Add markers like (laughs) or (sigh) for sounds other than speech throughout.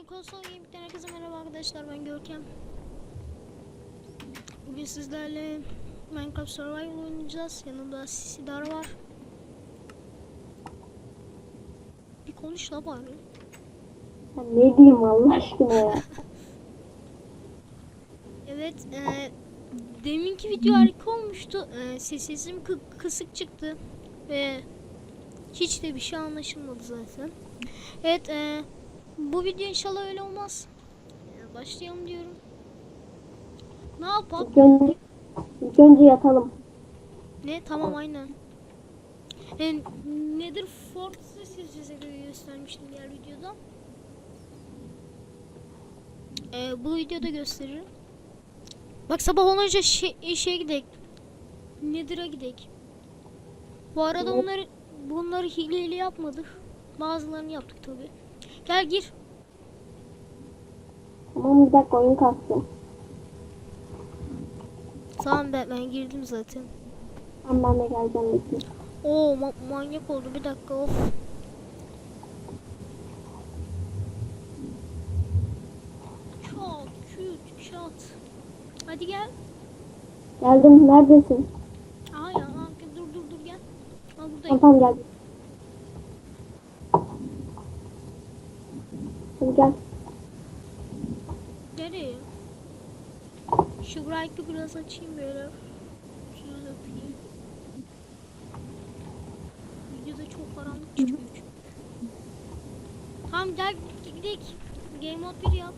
Oyun konsol gaming'den herkese merhaba arkadaşlar ben Görkem. Bugün sizlerle Minecraft Survival oynayacağız. Yanımda Sidar var. Bir konuş la bari. Ya ne diyeyim Allah aşkına ya. (laughs) Evet, e, deminki video harika olmuştu. E, sesim kı- kısık çıktı ve hiç de bir şey anlaşılmadı zaten. Evet, e, bu video inşallah öyle olmaz. E, başlayalım diyorum. Ne yapalım? İlk önce, ilk önce yatalım. Ne? Tamam aynen. E, nedir Fortress'ı size göstermiştim diğer videoda. E, bu videoda gösteririm. Bak sabah olunca şey, işe gidek. Nedir'e gidek. Bu arada onları bunları hileyle yapmadık. Bazılarını yaptık tabi. Gel gir. Tamam bir dakika oyun kastı. Tamam ben girdim zaten. Tamam ben de geleceğim bekle. Oo ma- manyak oldu bir dakika of. Çat küt çat. Hadi gel. Geldim neredesin? Aa ya dur dur dur gel. Aa buradayım. tamam geldim. Gel. Nereye? Şu bright'ı biraz açayım böyle. Şunu öpeyim. Videoda çok karanlık çıkıyor çünkü. Tamam gel gidelim. Game mode 1 yap.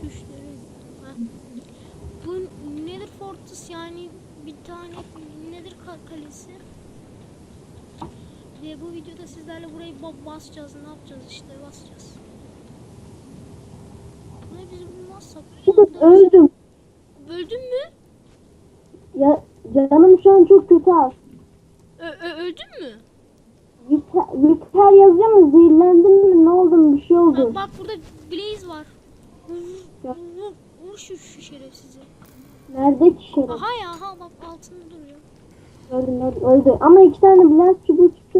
Şuşları. Heh. Bu Nether Fortress yani bir tane ka- kalesi. Ve bu videoda sizlerle burayı ba- basacağız. Ne yapacağız işte basacağız. Ne biz bulmazsak. Şimdi öldüm. Öldün mü? Ya canım şu an çok kötü az. Öldün mü? Biter, biter yazıyor mu? Zehirlendim mi? Ne oldu? Bir şey oldu. Bak, bak burada Blaze var. Vur, vur, vur şu, şu şerefsizi. Nerede ki? Aha ya aha bak altında duruyor. Gördüm gördüm öldü. Ama iki tane bülent çubuğu çıktı.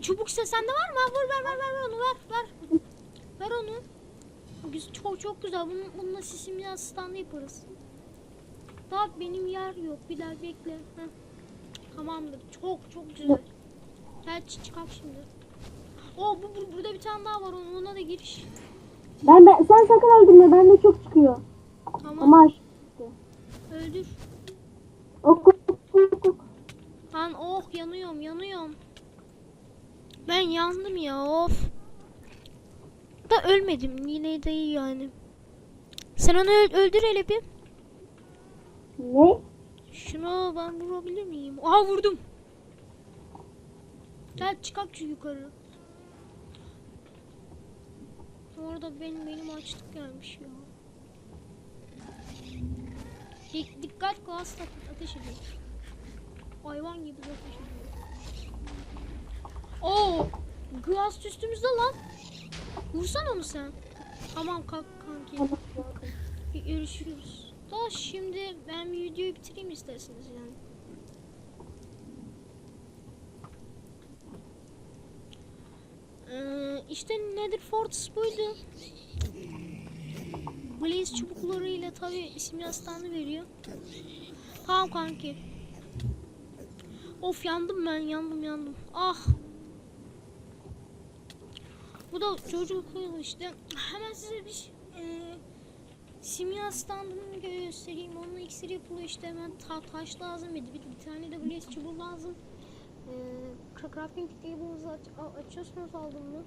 Çubuk ise sende var mı? Ha, Vur ver ver ver onu ver ver. Ver onu. Çok çok güzel. Bunun, bununla sisimi asistanlı yaparız. Daha benim yer yok. Bir daha bekle. Heh. Tamamdır. Çok çok güzel. Gel çı- çıkar şimdi. Oo bu, bu- burada bir tane daha var. Ona, da giriş. Ben, ben sen sakın öldürme. Bende çok çıkıyor. Tamam. Ama Ben yandım ya of. Da ölmedim yine de iyi yani. Sen onu öl- öldür hele bir. Ne? Şunu ben vurabilir miyim? Aha vurdum. Gel çıkak şu yukarı. Orada benim benim açlık gelmiş ya. Dik- dikkat tak- ateş ediyor. Hayvan gibi ateş ediyor. Oo! Gaz üstümüzde lan. Vursan onu sen. Tamam kalk kanki. Görüşürüz. Da şimdi ben videoyu bitireyim isterseniz yani. Ee, işte Nether Fortress buydu. Blaze çubuklarıyla tabi simyastanı veriyor. Tamam kanki. Of yandım ben yandım yandım. Ah. Bu da çocuk işte. Hemen size bir şey- eee Simya standını göstereyim. Onun iksiri yapılıyor işte hemen ta taş lazım. Bir, bir, bir tane de blaze çubuğu lazım. Ee, crafting table'ınızı aç, açıyorsunuz aldın mı?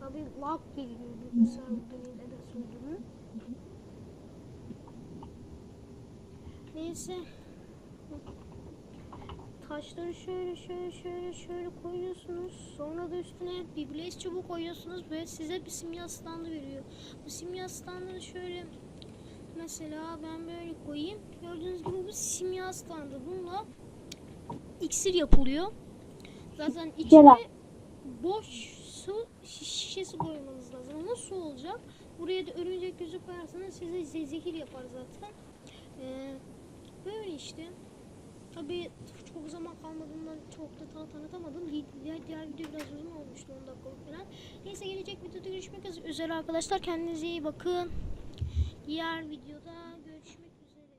Tabi lag geliyor bilgisayar bugün neden söylediğimi. Neyse. Taşları şöyle şöyle şöyle şöyle koyuyorsunuz. Sonra da üstüne bir blaze çubuğu koyuyorsunuz ve size bir simya standı veriyor. Bu simya standını şöyle mesela ben böyle koyayım. Gördüğünüz gibi bu simya standı. Bununla iksir yapılıyor. Zaten içine boş su şiş- şişesi koymanız lazım. Ama su olacak. Buraya da örümcek gözü koyarsanız size ze- zehir yapar zaten. Ee, böyle işte. Tabi çok zaman kalmadığından çok da ta tanıtamadım. Diğer, diğer video biraz uzun olmuştu 10 dakikalık falan. Neyse gelecek videoda görüşmek üzere arkadaşlar. Kendinize iyi bakın. Diğer videoda görüşmek üzere.